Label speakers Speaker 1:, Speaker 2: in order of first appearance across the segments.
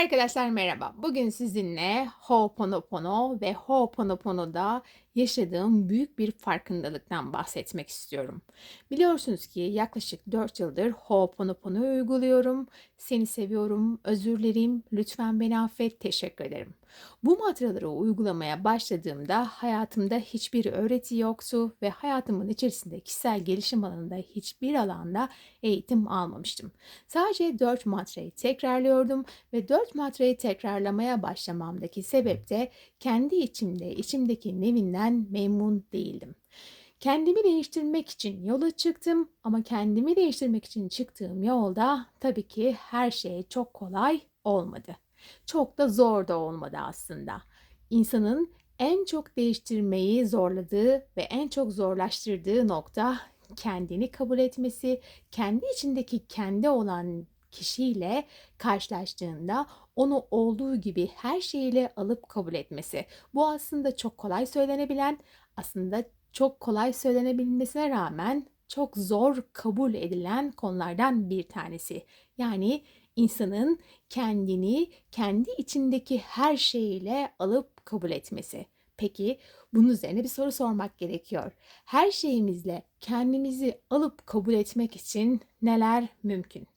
Speaker 1: Arkadaşlar merhaba. Bugün sizinle Ho'oponopono ve Ho'oponopono'da yaşadığım büyük bir farkındalıktan bahsetmek istiyorum. Biliyorsunuz ki yaklaşık 4 yıldır Ho'oponopono uyguluyorum. Seni seviyorum, özür dilerim, lütfen beni affet, teşekkür ederim. Bu mantraları uygulamaya başladığımda hayatımda hiçbir öğreti yoktu ve hayatımın içerisinde kişisel gelişim alanında hiçbir alanda eğitim almamıştım. Sadece 4 mantrayı tekrarlıyordum ve 4 mantrayı tekrarlamaya başlamamdaki sebep de kendi içimde, içimdeki nevinden memnun değildim. Kendimi değiştirmek için yola çıktım ama kendimi değiştirmek için çıktığım yolda tabii ki her şey çok kolay olmadı. Çok da zor da olmadı aslında. İnsanın en çok değiştirmeyi zorladığı ve en çok zorlaştırdığı nokta kendini kabul etmesi, kendi içindeki kendi olan kişiyle karşılaştığında onu olduğu gibi her şeyiyle alıp kabul etmesi. Bu aslında çok kolay söylenebilen, aslında çok kolay söylenebilmesine rağmen çok zor kabul edilen konulardan bir tanesi. Yani insanın kendini kendi içindeki her şeyiyle alıp kabul etmesi. Peki bunun üzerine bir soru sormak gerekiyor. Her şeyimizle kendimizi alıp kabul etmek için neler mümkün?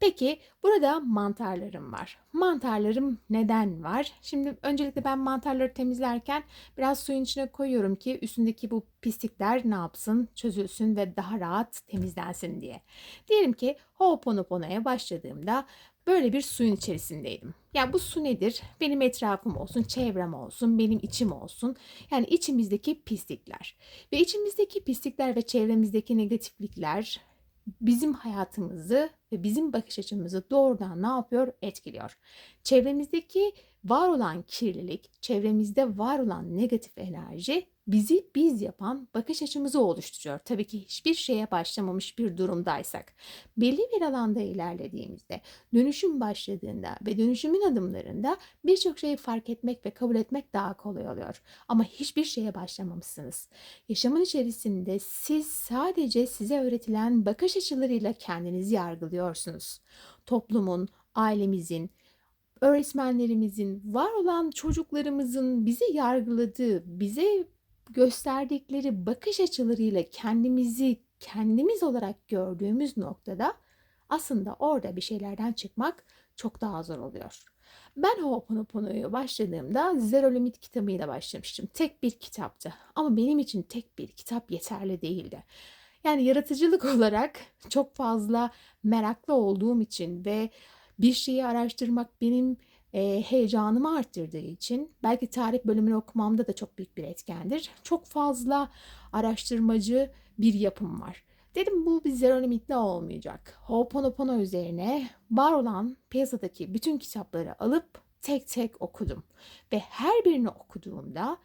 Speaker 1: Peki burada mantarlarım var. Mantarlarım neden var? Şimdi öncelikle ben mantarları temizlerken biraz suyun içine koyuyorum ki üstündeki bu pislikler ne yapsın, çözülsün ve daha rahat temizlensin diye. Diyelim ki Ho'oponopono'ya başladığımda böyle bir suyun içerisindeydim. Yani bu su nedir? Benim etrafım olsun, çevrem olsun, benim içim olsun. Yani içimizdeki pislikler. Ve içimizdeki pislikler ve çevremizdeki negatiflikler bizim hayatımızı ve bizim bakış açımızı doğrudan ne yapıyor? Etkiliyor. Çevremizdeki var olan kirlilik, çevremizde var olan negatif enerji bizi biz yapan bakış açımızı oluşturuyor. Tabii ki hiçbir şeye başlamamış bir durumdaysak. Belli bir alanda ilerlediğimizde, dönüşüm başladığında ve dönüşümün adımlarında birçok şeyi fark etmek ve kabul etmek daha kolay oluyor. Ama hiçbir şeye başlamamışsınız. Yaşamın içerisinde siz sadece size öğretilen bakış açılarıyla kendinizi yargılıyorsunuz. Toplumun, ailemizin, öğretmenlerimizin, var olan çocuklarımızın bizi yargıladığı, bize gösterdikleri bakış açılarıyla kendimizi kendimiz olarak gördüğümüz noktada aslında orada bir şeylerden çıkmak çok daha zor oluyor. Ben Ho'oponopono'ya başladığımda Zero Limit kitabıyla başlamıştım. Tek bir kitaptı. Ama benim için tek bir kitap yeterli değildi. Yani yaratıcılık olarak çok fazla meraklı olduğum için ve bir şeyi araştırmak benim e, heyecanımı arttırdığı için belki tarih bölümünü okumamda da çok büyük bir etkendir. Çok fazla araştırmacı bir yapım var. Dedim bu bir zero limitli olmayacak. Ho'oponopono üzerine var olan piyasadaki bütün kitapları alıp tek tek okudum. Ve her birini okuduğumda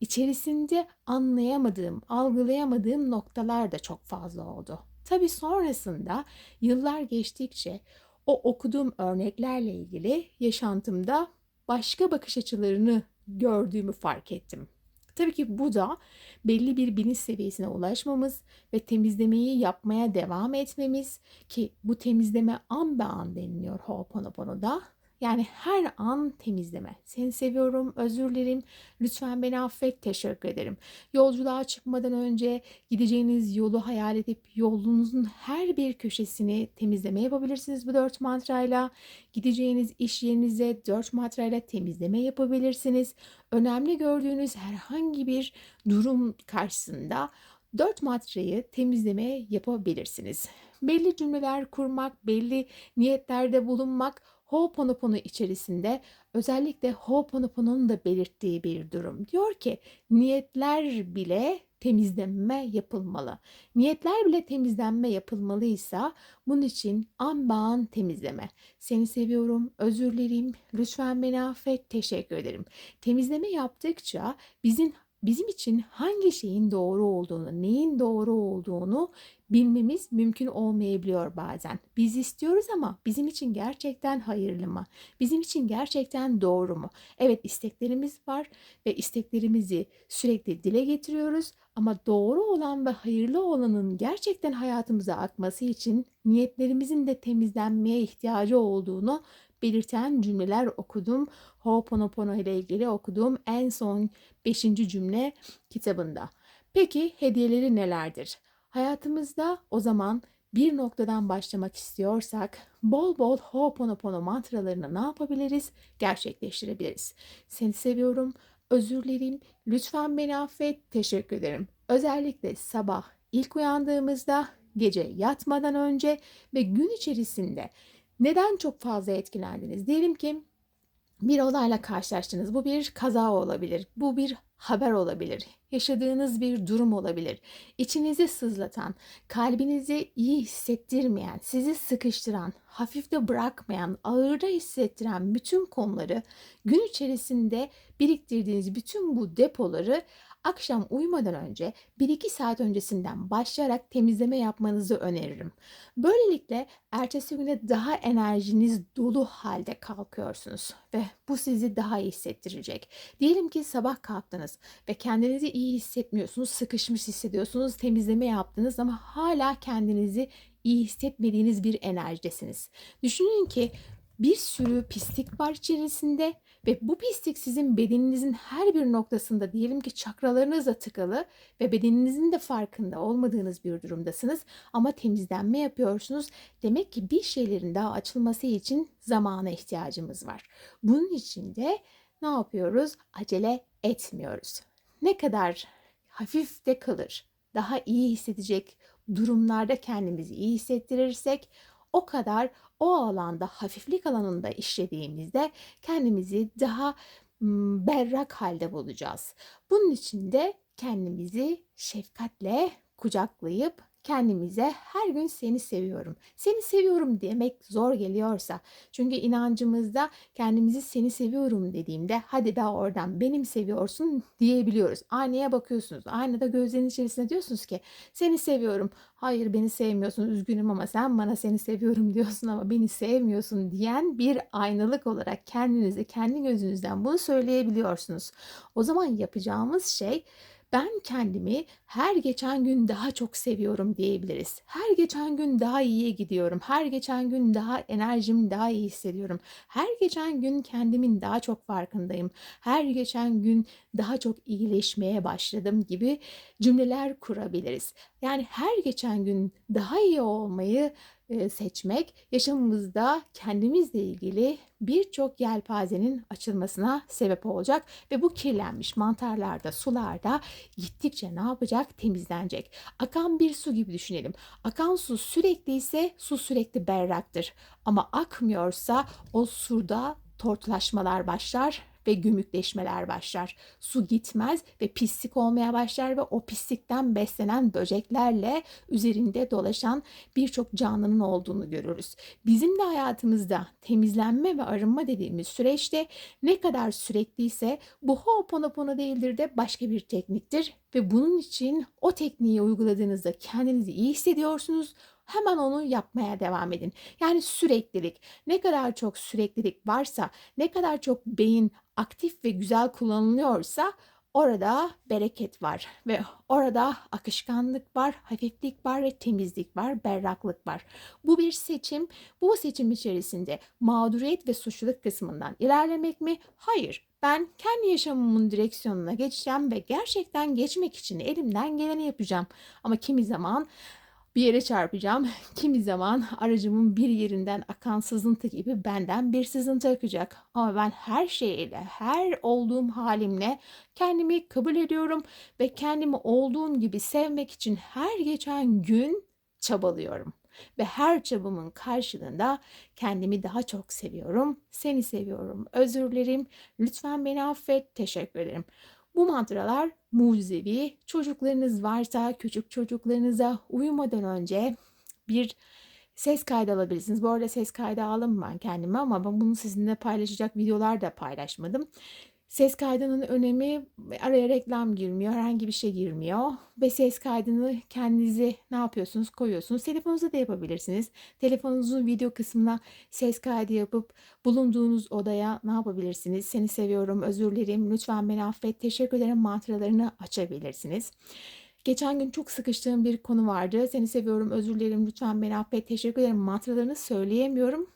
Speaker 1: içerisinde anlayamadığım, algılayamadığım noktalar da çok fazla oldu. Tabii sonrasında yıllar geçtikçe o okuduğum örneklerle ilgili yaşantımda başka bakış açılarını gördüğümü fark ettim. Tabii ki bu da belli bir bilinç seviyesine ulaşmamız ve temizlemeyi yapmaya devam etmemiz ki bu temizleme an be an deniliyor Ho'oponopono'da yani her an temizleme. Seni seviyorum, özür dilerim, lütfen beni affet, teşekkür ederim. Yolculuğa çıkmadan önce gideceğiniz yolu hayal edip yolunuzun her bir köşesini temizleme yapabilirsiniz bu dört mantrayla. Gideceğiniz iş yerinize dört mantrayla temizleme yapabilirsiniz. Önemli gördüğünüz herhangi bir durum karşısında dört matrayı temizleme yapabilirsiniz. Belli cümleler kurmak, belli niyetlerde bulunmak Ho'oponopono içerisinde özellikle Ho'oponopono'nun da belirttiği bir durum. Diyor ki niyetler bile temizlenme yapılmalı. Niyetler bile temizlenme yapılmalıysa bunun için an temizleme. Seni seviyorum, özür dilerim, lütfen beni affet, teşekkür ederim. Temizleme yaptıkça bizim bizim için hangi şeyin doğru olduğunu, neyin doğru olduğunu bilmemiz mümkün olmayabiliyor bazen. Biz istiyoruz ama bizim için gerçekten hayırlı mı? Bizim için gerçekten doğru mu? Evet isteklerimiz var ve isteklerimizi sürekli dile getiriyoruz ama doğru olan ve hayırlı olanın gerçekten hayatımıza akması için niyetlerimizin de temizlenmeye ihtiyacı olduğunu belirten cümleler okudum. Ho'oponopono ile ilgili okuduğum en son 5. cümle kitabında. Peki hediyeleri nelerdir? Hayatımızda o zaman bir noktadan başlamak istiyorsak bol bol Ho'oponopono mantralarını ne yapabiliriz? Gerçekleştirebiliriz. Seni seviyorum, özür dilerim, lütfen beni affet, teşekkür ederim. Özellikle sabah ilk uyandığımızda, gece yatmadan önce ve gün içerisinde neden çok fazla etkilendiniz? Diyelim ki bir olayla karşılaştınız. Bu bir kaza olabilir. Bu bir haber olabilir. Yaşadığınız bir durum olabilir. İçinizi sızlatan, kalbinizi iyi hissettirmeyen, sizi sıkıştıran, hafifte bırakmayan, ağırda hissettiren bütün konuları gün içerisinde biriktirdiğiniz bütün bu depoları akşam uyumadan önce 1-2 saat öncesinden başlayarak temizleme yapmanızı öneririm. Böylelikle ertesi güne daha enerjiniz dolu halde kalkıyorsunuz ve bu sizi daha iyi hissettirecek. Diyelim ki sabah kalktınız ve kendinizi iyi hissetmiyorsunuz, sıkışmış hissediyorsunuz, temizleme yaptınız ama hala kendinizi iyi hissetmediğiniz bir enerjidesiniz. Düşünün ki bir sürü pislik var içerisinde ve bu pislik sizin bedeninizin her bir noktasında diyelim ki çakralarınızla tıkalı ve bedeninizin de farkında olmadığınız bir durumdasınız ama temizlenme yapıyorsunuz. Demek ki bir şeylerin daha açılması için zamana ihtiyacımız var. Bunun için de ne yapıyoruz? Acele etmiyoruz. Ne kadar hafif de kalır, daha iyi hissedecek durumlarda kendimizi iyi hissettirirsek o kadar o alanda hafiflik alanında işlediğimizde kendimizi daha berrak halde bulacağız. Bunun için de kendimizi şefkatle kucaklayıp kendimize her gün seni seviyorum. Seni seviyorum demek zor geliyorsa çünkü inancımızda kendimizi seni seviyorum dediğimde hadi daha oradan benim seviyorsun diyebiliyoruz. Aynaya bakıyorsunuz. Aynada gözlerin içerisinde diyorsunuz ki seni seviyorum. Hayır beni sevmiyorsun üzgünüm ama sen bana seni seviyorum diyorsun ama beni sevmiyorsun diyen bir aynalık olarak kendinizi kendi gözünüzden bunu söyleyebiliyorsunuz. O zaman yapacağımız şey ben kendimi her geçen gün daha çok seviyorum diyebiliriz. Her geçen gün daha iyiye gidiyorum. Her geçen gün daha enerjimi daha iyi hissediyorum. Her geçen gün kendimin daha çok farkındayım. Her geçen gün daha çok iyileşmeye başladım gibi cümleler kurabiliriz. Yani her geçen gün daha iyi olmayı seçmek yaşamımızda kendimizle ilgili birçok yelpazenin açılmasına sebep olacak ve bu kirlenmiş mantarlarda, sularda gittikçe ne yapacak? Temizlenecek. Akan bir su gibi düşünelim. Akan su sürekli ise su sürekli berraktır. Ama akmıyorsa o suda tortulaşmalar başlar ve gümükleşmeler başlar. Su gitmez ve pislik olmaya başlar ve o pislikten beslenen böceklerle üzerinde dolaşan birçok canlının olduğunu görürüz. Bizim de hayatımızda temizlenme ve arınma dediğimiz süreçte ne kadar sürekliyse bu Ho'oponopono değildir de başka bir tekniktir ve bunun için o tekniği uyguladığınızda kendinizi iyi hissediyorsunuz hemen onu yapmaya devam edin. Yani süreklilik. Ne kadar çok süreklilik varsa, ne kadar çok beyin aktif ve güzel kullanılıyorsa orada bereket var ve orada akışkanlık var, hafiflik var ve temizlik var, berraklık var. Bu bir seçim. Bu seçim içerisinde mağduriyet ve suçluluk kısmından ilerlemek mi? Hayır. Ben kendi yaşamımın direksiyonuna geçeceğim ve gerçekten geçmek için elimden geleni yapacağım. Ama kimi zaman bir yere çarpacağım. Kimi zaman aracımın bir yerinden akan sızıntı gibi benden bir sızıntı akacak. Ama ben her şeyle, her olduğum halimle kendimi kabul ediyorum ve kendimi olduğum gibi sevmek için her geçen gün çabalıyorum. Ve her çabamın karşılığında kendimi daha çok seviyorum. Seni seviyorum. Özür dilerim. Lütfen beni affet. Teşekkür ederim. Bu mantralar mucizevi. Çocuklarınız varsa küçük çocuklarınıza uyumadan önce bir ses kaydı alabilirsiniz. Bu arada ses kaydı aldım ben kendime ama ben bunu sizinle paylaşacak videolar da paylaşmadım. Ses kaydının önemi araya reklam girmiyor, herhangi bir şey girmiyor. Ve ses kaydını kendinize ne yapıyorsunuz koyuyorsunuz. Telefonunuzda da yapabilirsiniz. Telefonunuzun video kısmına ses kaydı yapıp bulunduğunuz odaya ne yapabilirsiniz? Seni seviyorum, özür dilerim, lütfen beni affet, teşekkür ederim mantralarını açabilirsiniz. Geçen gün çok sıkıştığım bir konu vardı. Seni seviyorum, özür dilerim, lütfen beni affet, teşekkür ederim mantralarını söyleyemiyorum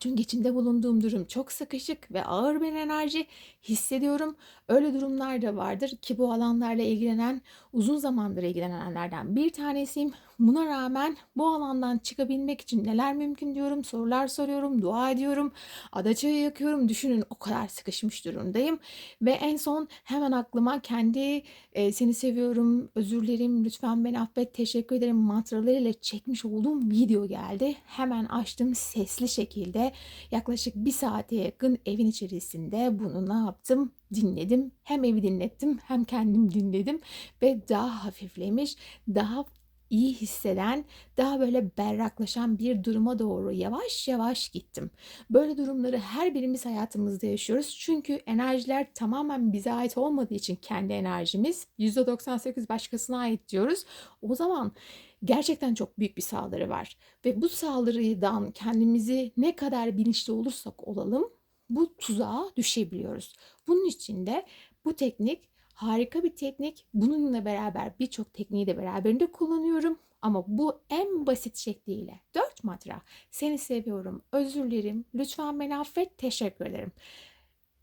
Speaker 1: Çünkü içinde bulunduğum durum çok sıkışık ve ağır bir enerji hissediyorum. Öyle durumlar da vardır ki bu alanlarla ilgilenen, uzun zamandır ilgilenenlerden bir tanesiyim. Buna rağmen bu alandan çıkabilmek için neler mümkün diyorum, sorular soruyorum, dua ediyorum, adaçayı yakıyorum. Düşünün o kadar sıkışmış durumdayım. Ve en son hemen aklıma kendi e, seni seviyorum, özür dilerim, lütfen beni affet, teşekkür ederim mantralarıyla çekmiş olduğum video geldi. Hemen açtım sesli şekilde yaklaşık bir saate yakın evin içerisinde bunu ne yaptım? Dinledim. Hem evi dinlettim hem kendim dinledim ve daha hafiflemiş, daha iyi hisseden, daha böyle berraklaşan bir duruma doğru yavaş yavaş gittim. Böyle durumları her birimiz hayatımızda yaşıyoruz. Çünkü enerjiler tamamen bize ait olmadığı için kendi enerjimiz %98 başkasına ait diyoruz. O zaman gerçekten çok büyük bir saldırı var. Ve bu saldırıdan kendimizi ne kadar bilinçli olursak olalım bu tuzağa düşebiliyoruz. Bunun için de bu teknik harika bir teknik. Bununla beraber birçok tekniği de beraberinde kullanıyorum. Ama bu en basit şekliyle. Dört mantra. Seni seviyorum, özür dilerim, lütfen beni affet, teşekkür ederim.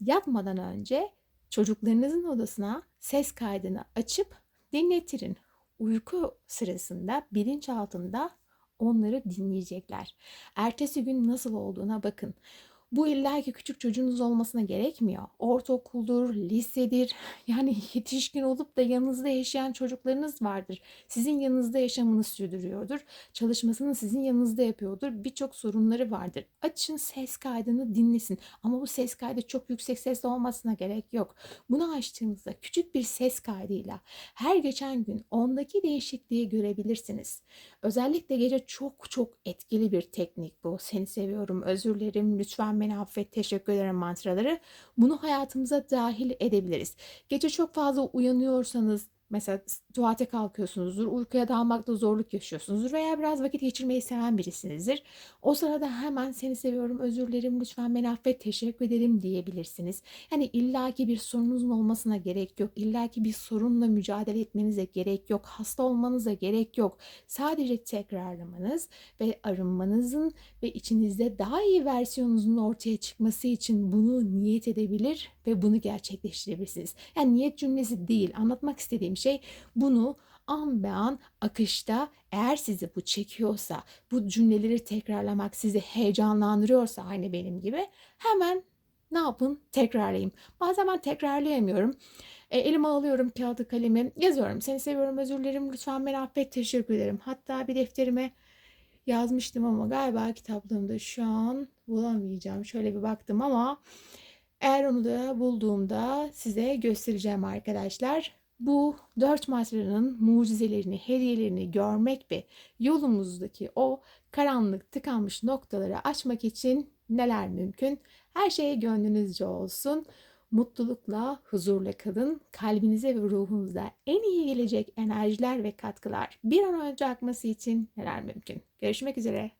Speaker 1: Yatmadan önce çocuklarınızın odasına ses kaydını açıp dinletirin uyku sırasında bilinçaltında onları dinleyecekler. Ertesi gün nasıl olduğuna bakın. Bu illa ki küçük çocuğunuz olmasına gerekmiyor. Ortaokuldur, lisedir. Yani yetişkin olup da yanınızda yaşayan çocuklarınız vardır. Sizin yanınızda yaşamını sürdürüyordur. Çalışmasını sizin yanınızda yapıyordur. Birçok sorunları vardır. Açın ses kaydını dinlesin. Ama bu ses kaydı çok yüksek sesle olmasına gerek yok. Bunu açtığınızda küçük bir ses kaydıyla her geçen gün ondaki değişikliği görebilirsiniz. Özellikle gece çok çok etkili bir teknik bu. Seni seviyorum, özür dilerim, lütfen beni affet, teşekkür ederim mantraları. Bunu hayatımıza dahil edebiliriz. Gece çok fazla uyanıyorsanız Mesela tuvalete kalkıyorsunuzdur, uykuya dalmakta zorluk yaşıyorsunuzdur veya biraz vakit geçirmeyi seven birisinizdir. O sırada hemen seni seviyorum, özür dilerim, lütfen beni affet, teşekkür ederim diyebilirsiniz. Yani illaki bir sorunuzun olmasına gerek yok. illaki bir sorunla mücadele etmenize gerek yok. Hasta olmanıza gerek yok. Sadece tekrarlamanız ve arınmanızın ve içinizde daha iyi versiyonunuzun ortaya çıkması için bunu niyet edebilir ve bunu gerçekleştirebilirsiniz. Yani niyet cümlesi değil, anlatmak istediğim şey bunu an be an akışta eğer sizi bu çekiyorsa, bu cümleleri tekrarlamak sizi heyecanlandırıyorsa aynı benim gibi hemen ne yapın? Tekrarlayayım. Bazen ben tekrarlayamıyorum. E, elime alıyorum kağıdı kalemi yazıyorum. Seni seviyorum özür dilerim lütfen beni affet teşekkür ederim. Hatta bir defterime yazmıştım ama galiba kitaplığımda şu an bulamayacağım. Şöyle bir baktım ama eğer onu da bulduğumda size göstereceğim arkadaşlar. Bu dört mantranın mucizelerini, hediyelerini görmek ve yolumuzdaki o karanlık tıkanmış noktaları açmak için neler mümkün? Her şey gönlünüzce olsun. Mutlulukla, huzurla kalın. Kalbinize ve ruhunuza en iyi gelecek enerjiler ve katkılar bir an önce akması için neler mümkün? Görüşmek üzere.